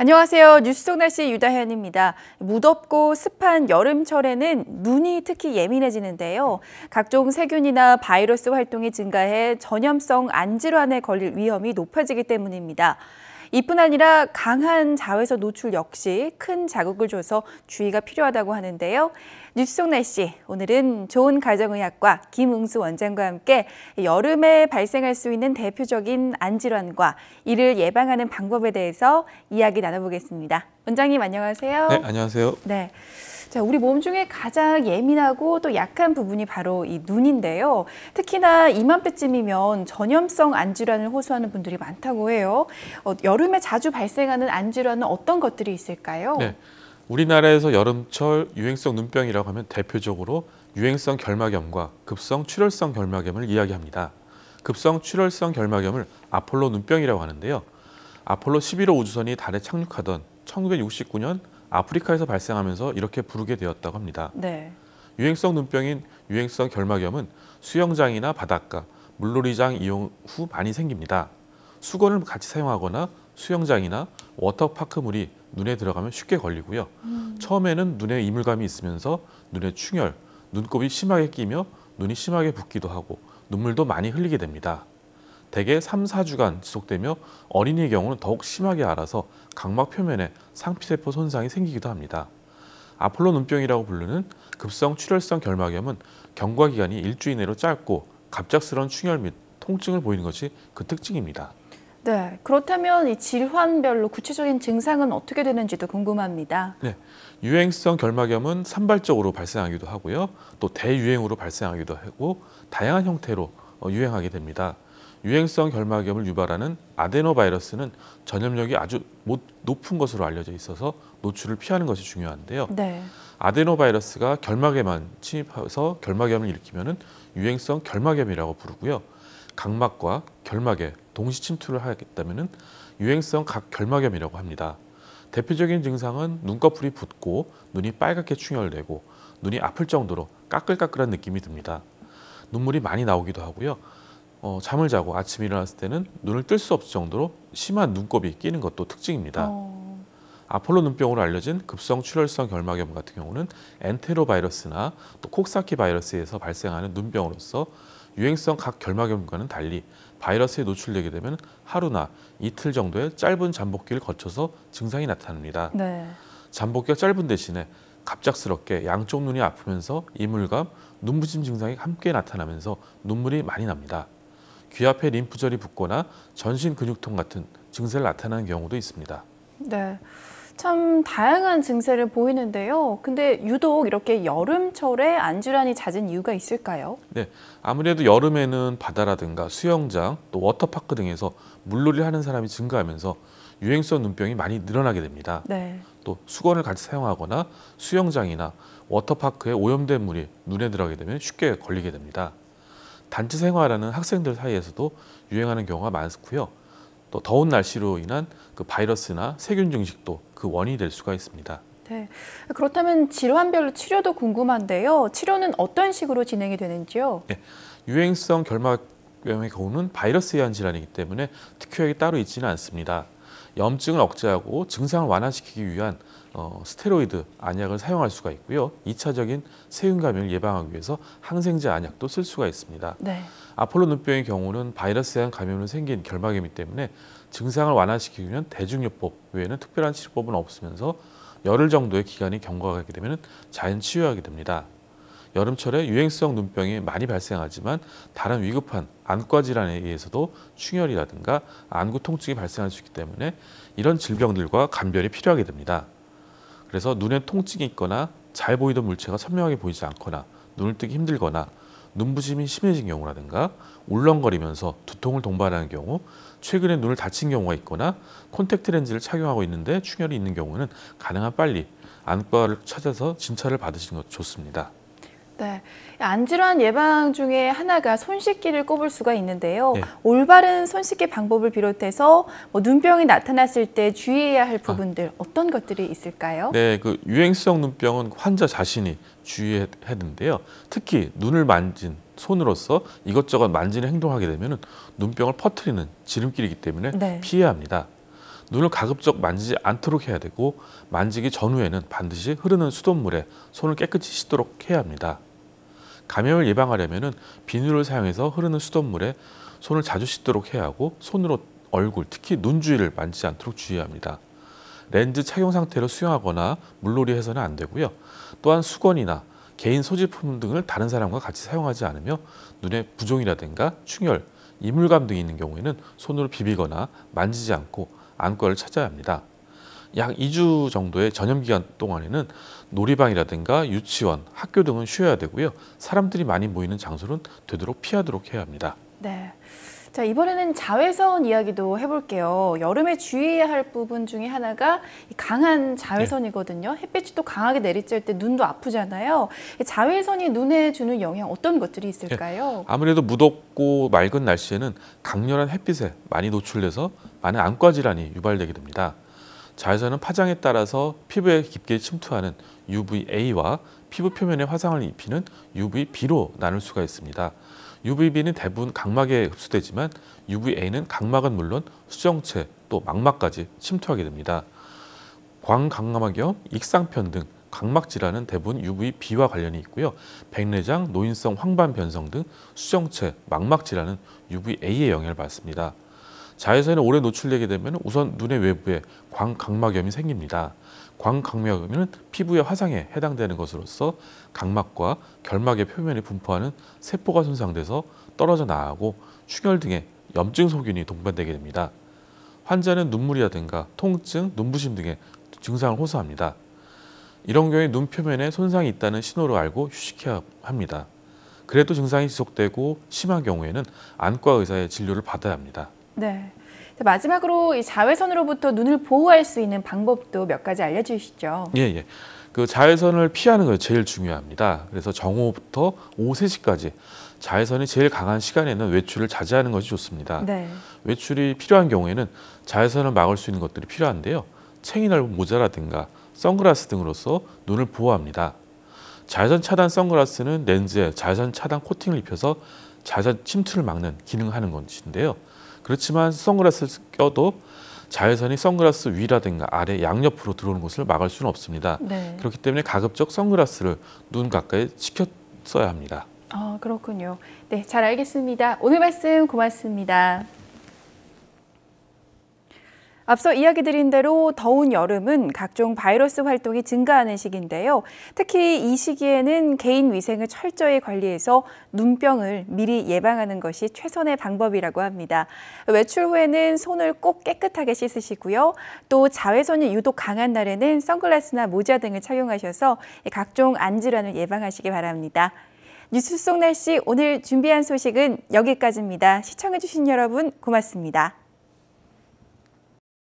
안녕하세요. 뉴스 속 날씨 유다현입니다. 무덥고 습한 여름철에는 눈이 특히 예민해지는데요. 각종 세균이나 바이러스 활동이 증가해 전염성 안질환에 걸릴 위험이 높아지기 때문입니다. 이뿐 아니라 강한 자외선 노출 역시 큰 자극을 줘서 주의가 필요하다고 하는데요. 뉴스 속 날씨, 오늘은 좋은 가정의학과 김웅수 원장과 함께 여름에 발생할 수 있는 대표적인 안질환과 이를 예방하는 방법에 대해서 이야기 나눠보겠습니다. 원장님 안녕하세요. 네, 안녕하세요. 네. 자, 우리 몸 중에 가장 예민하고 또 약한 부분이 바로 이 눈인데요. 특히나 이맘때쯤이면 전염성 안질환을 호소하는 분들이 많다고 해요. 어, 여름에 자주 발생하는 안질환은 어떤 것들이 있을까요? 네. 우리나라에서 여름철 유행성 눈병이라고 하면 대표적으로 유행성 결막염과 급성 출혈성 결막염을 이야기합니다. 급성 출혈성 결막염을 아폴로 눈병이라고 하는데요. 아폴로 11호 우주선이 달에 착륙하던 1969년 아프리카에서 발생하면서 이렇게 부르게 되었다고 합니다. 네. 유행성 눈병인 유행성 결막염은 수영장이나 바닷가, 물놀이장 이용 후 많이 생깁니다. 수건을 같이 사용하거나 수영장이나 워터파크 물이 눈에 들어가면 쉽게 걸리고요. 음. 처음에는 눈에 이물감이 있으면서 눈에 충혈, 눈곱이 심하게 끼며 눈이 심하게 붓기도 하고 눈물도 많이 흘리게 됩니다. 대개 3, 4주간 지속되며 어린이의 경우는 더욱 심하게 알아서 각막 표면에 상피세포 손상이 생기기도 합니다. 아폴로 눈병이라고 부르는 급성 출혈성 결막염은 경과 기간이 일주일 내로 짧고 갑작스러운 충혈 및 통증을 보이는 것이 그 특징입니다. 네, 그렇다면 이 질환별로 구체적인 증상은 어떻게 되는지도 궁금합니다. 네, 유행성 결막염은 산발적으로 발생하기도 하고요. 또 대유행으로 발생하기도 하고 다양한 형태로 어, 유행하게 됩니다. 유행성 결막염을 유발하는 아데노바이러스는 전염력이 아주 높은 것으로 알려져 있어서 노출을 피하는 것이 중요한데요. 네. 아데노바이러스가 결막에만 침입해서 결막염을 일으키면 유행성 결막염이라고 부르고요. 각막과 결막에 동시 침투를 하겠다면 유행성 각 결막염이라고 합니다. 대표적인 증상은 눈꺼풀이 붓고 눈이 빨갛게 충혈되고 눈이 아플 정도로 까끌까끌한 느낌이 듭니다. 눈물이 많이 나오기도 하고요. 어, 잠을 자고 아침에 일어났을 때는 눈을 뜰 수 없을 정도로 심한 눈곱이 끼는 것도 특징입니다. 어... 아폴로 눈병으로 알려진 급성 출혈성 결막염 같은 경우는 엔테로바이러스나 또 콕사키 바이러스에서 발생하는 눈병으로서 유행성 각 결막염과는 달리 바이러스에 노출되게 되면 하루나 이틀 정도의 짧은 잠복기를 거쳐서 증상이 나타납니다. 네. 잠복기가 짧은 대신에 갑작스럽게 양쪽 눈이 아프면서 이물감, 눈부심 증상이 함께 나타나면서 눈물이 많이 납니다. 귀 앞에 림프절이 붓거나 전신 근육통 같은 증세를 나타나는 경우도 있습니다. 네. 참 다양한 증세를 보이는데요. 근데 유독 이렇게 여름철에 안질환이 잦은 이유가 있을까요? 네, 아무래도 여름에는 바다라든가 수영장, 또 워터파크 등에서 물놀이를 하는 사람이 증가하면서 유행성 눈병이 많이 늘어나게 됩니다. 네. 또 수건을 같이 사용하거나 수영장이나 워터파크에 오염된 물이 눈에 들어가게 되면 쉽게 걸리게 됩니다. 단체 생활하는 학생들 사이에서도 유행하는 경우가 많고요. 또 더운 날씨로 인한 그 바이러스나 세균 증식도 그 원인이 될 수가 있습니다. 네. 그렇다면 질환별로 치료도 궁금한데요. 치료는 어떤 식으로 진행이 되는지요? 네. 유행성 결막염의 경우는 바이러스에 의한 질환이기 때문에 특효약이 따로 있지는 않습니다. 염증을 억제하고 증상을 완화시키기 위한 어, 스테로이드 안약을 사용할 수가 있고요. 2차적인 세균 감염을 예방하기 위해서 항생제 안약도 쓸 수가 있습니다. 네. 아폴로 눈병의 경우는 바이러스에 의한 감염으로 생긴 결막염이기 때문에 증상을 완화시키기 위한 대중요법 외에는 특별한 치료법은 없으면서 열흘 정도의 기간이 경과하게 되면 자연 치유하게 됩니다. 여름철에 유행성 눈병이 많이 발생하지만 다른 위급한 안과 질환에 의해서도 충혈이라든가 안구 통증이 발생할 수 있기 때문에 이런 질병들과 감별이 필요하게 됩니다. 그래서 눈에 통증이 있거나 잘 보이던 물체가 선명하게 보이지 않거나 눈을 뜨기 힘들거나 눈부심이 심해진 경우라든가 울렁거리면서 두통을 동반하는 경우 최근에 눈을 다친 경우가 있거나 콘택트 렌즈를 착용하고 있는데 충혈이 있는 경우는 가능한 빨리 안과를 찾아서 진찰을 받으시는 것도 좋습니다. 네. 안질환 예방 중에 하나가 손 씻기를 꼽을 수가 있는데요. 네. 올바른 손 씻기 방법을 비롯해서 뭐 눈병이 나타났을 때 주의해야 할 부분들 아. 어떤 것들이 있을까요? 네, 그 유행성 눈병은 환자 자신이 주의해야 되는데요. 특히 눈을 만진 손으로서 이것저것 만지는 행동하게 되면 눈병을 퍼뜨리는 지름길이기 때문에 네. 피해야 합니다. 눈을 가급적 만지지 않도록 해야 되고 만지기 전후에는 반드시 흐르는 수돗물에 손을 깨끗이 씻도록 해야 합니다. 감염을 예방하려면 비누를 사용해서 흐르는 수돗물에 손을 자주 씻도록 해야 하고 손으로 얼굴, 특히 눈 주위를 만지지 않도록 주의해야 합니다. 렌즈 착용 상태로 수영하거나 물놀이 해서는 안 되고요. 또한 수건이나 개인 소지품 등을 다른 사람과 같이 사용하지 않으며 눈에 부종이라든가 충혈, 이물감 등이 있는 경우에는 손으로 비비거나 만지지 않고 안과를 찾아야 합니다. 약 2주 정도의 전염 기간 동안에는 놀이방이라든가 유치원, 학교 등은 쉬어야 되고요. 사람들이 많이 모이는 장소는 되도록 피하도록 해야 합니다. 네. 자, 이번에는 자외선 이야기도 해볼게요. 여름에 주의해야 할 부분 중에 하나가 강한 자외선이거든요. 햇빛이 또 강하게 내리쬐을 때 눈도 아프잖아요. 자외선이 눈에 주는 영향 어떤 것들이 있을까요? 아무래도 무덥고 맑은 날씨에는 강렬한 햇빛에 많이 노출돼서 많은 안과 질환이 유발되게 됩니다. 자외선은 파장에 따라서 피부에 깊게 침투하는 UVA와 피부 표면에 화상을 입히는 UVB로 나눌 수가 있습니다. UVB는 대부분 각막에 흡수되지만 UVA는 각막은 물론 수정체 또 망막까지 침투하게 됩니다. 광각막염, 익상편 등 각막 질환은 대부분 UVB와 관련이 있고요. 백내장, 노인성 황반 변성 등 수정체, 망막 질환은 UVA의 영향을 받습니다. 자외선에 오래 노출되게 되면 우선 눈의 외부에 광각막염이 생깁니다. 광각막염은 피부의 화상에 해당되는 것으로서 각막과 결막의 표면에 분포하는 세포가 손상돼서 떨어져 나가고 충혈 등의 염증 소균이 동반되게 됩니다. 환자는 눈물이라든가 통증, 눈부심 등의 증상을 호소합니다. 이런 경우에 눈 표면에 손상이 있다는 신호로 알고 휴식해야 합니다. 그래도 증상이 지속되고 심한 경우에는 안과 의사의 진료를 받아야 합니다. 네. 마지막으로 이 자외선으로부터 눈을 보호할 수 있는 방법도 몇 가지 알려주시죠. 예, 예. 그 자외선을 피하는 것이 제일 중요합니다. 그래서 정오부터 오후 3시까지 자외선이 제일 강한 시간에는 외출을 자제하는 것이 좋습니다. 네. 외출이 필요한 경우에는 자외선을 막을 수 있는 것들이 필요한데요. 챙이 넓은 모자라든가 선글라스 등으로서 눈을 보호합니다. 자외선 차단 선글라스는 렌즈에 자외선 차단 코팅을 입혀서 자외선 침투를 막는 기능을 하는 것인데요. 그렇지만 선글라스를 껴도 자외선이 선글라스 위라든가 아래 양옆으로 들어오는 것을 막을 수는 없습니다. 네. 그렇기 때문에 가급적 선글라스를 눈 가까이 지켜 써야 합니다. 아, 그렇군요. 네, 잘 알겠습니다. 오늘 말씀 고맙습니다. 앞서 이야기 드린 대로 더운 여름은 각종 바이러스 활동이 증가하는 시기인데요. 특히 이 시기에는 개인 위생을 철저히 관리해서 눈병을 미리 예방하는 것이 최선의 방법이라고 합니다. 외출 후에는 손을 꼭 깨끗하게 씻으시고요. 또 자외선이 유독 강한 날에는 선글라스나 모자 등을 착용하셔서 각종 안질환을 예방하시기 바랍니다. 뉴스 속 날씨 오늘 준비한 소식은 여기까지입니다. 시청해주신 여러분 고맙습니다.